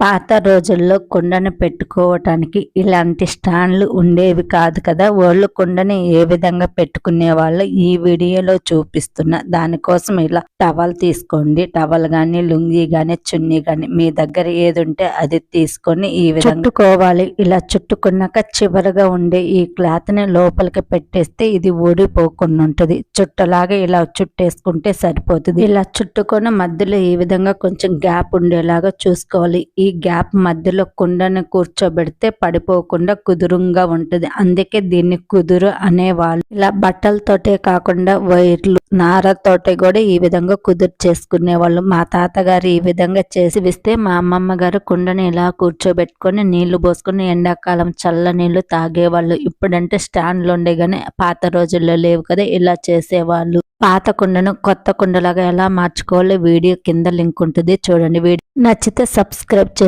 పాత రోజుల్లో కుండను పెట్టుకోవటానికి ఇలాంటి స్టాండ్లు ఉండేవి కాదు కదా. వాళ్ళు కుండని ఏ విధంగా పెట్టుకునే వాళ్ళు ఈ వీడియోలో చూపిస్తున్న దానికోసం ఇలా టవల్ తీసుకోండి. టవల్ గాని లుంగి గాని చున్నీ గాని మీ దగ్గర ఏది ఉంటే అది తీసుకొని ఈ విధంగా చుట్టుకోవాలి. ఇలా చుట్టుకున్నాక చివరగా ఉండే ఈ క్లాత్ని లోపలికి పెట్టేస్తే ఇది ఊడిపోకుండా ఉంటుంది. చుట్టలాగా ఇలా చుట్టేసుకుంటే సరిపోతుంది. ఇలా చుట్టుకొని మధ్యలో ఈ విధంగా కొంచెం గ్యాప్ ఉండేలాగా చూసుకోవాలి. ఈ గ్యాప్ మధ్యలో కుండని కూర్చోబెడితే పడిపోకుండా కుదురుగా ఉంటుంది. అందుకే దీన్ని కుదురు అనేవాళ్ళు. ఇలా బట్టలతోటే కాకుండా వైర్లు నారతోటి కూడా ఈ విధంగా కుదురు చేసుకునే వాళ్ళు మా తాతగారు ఈ విధంగా చేసి విస్తే మా అమ్మమ్మ గారు కుండని ఇలా కూర్చోబెట్టుకొని నీళ్ళు పోసుకొని ఎండాకాలం చల్ల నీళ్ళు తాగేవాళ్ళు. ఇప్పుడంటే స్టాండ్లు ఉండే కానీ పాత రోజుల్లో లేవు కదా ఇలా చేసేవాళ్ళు. పాత కుండను కొత్త కుండలాగా ఎలా మార్చుకోవాలో? వీడియో కింద లింక్ ఉంటుంది. చూడండి. వీడియో నచ్చితే సబ్స్క్రైబ్ చేసుకో